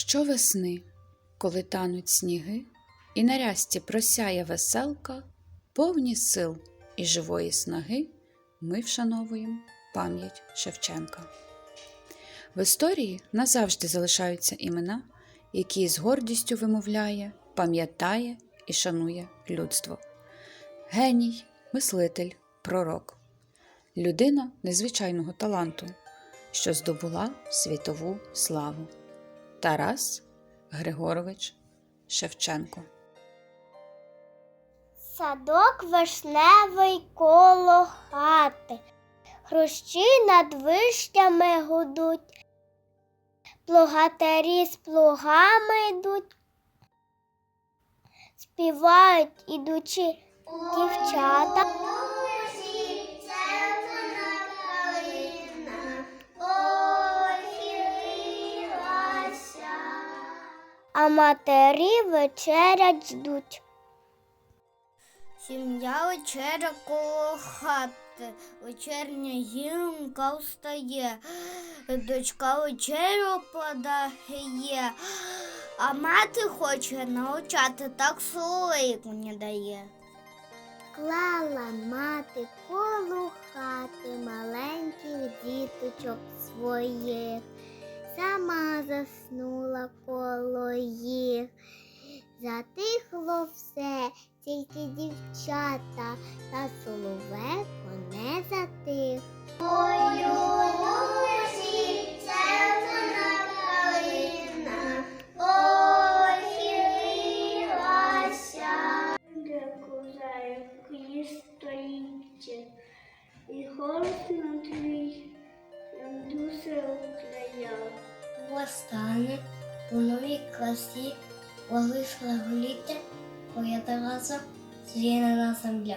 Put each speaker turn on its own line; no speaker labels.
Щовесни, коли тануть сніги, і на рясті просяє веселка, повні сил і живої снаги, ми вшановуємо пам'ять Шевченка. В історії назавжди залишаються імена, які з гордістю вимовляє, пам'ятає і шанує людство. Геній, мислитель, пророк, людина незвичайного таланту, що здобула світову славу. Тарас Григорович Шевченко.
Садок вишневий коло хати, хрущі над вишнями гудуть, плугатарі з плугами йдуть, співають ідучи дівчата. А матері вечерять ждуть. Сім'я вечеря коло хати, вечерня гілка встає, дочка вечерю подає, а мати хоче навчати, так солику не дає. Клала мати коло хати маленьких діточок своїх, сама заснула коло їх. Затихло все, тільки дівчата, та соловейко не затих. Ой, стоїть, і голосно твій Восстане у новій красі, Валиш ліття, твоя Тараса, зрінена земля.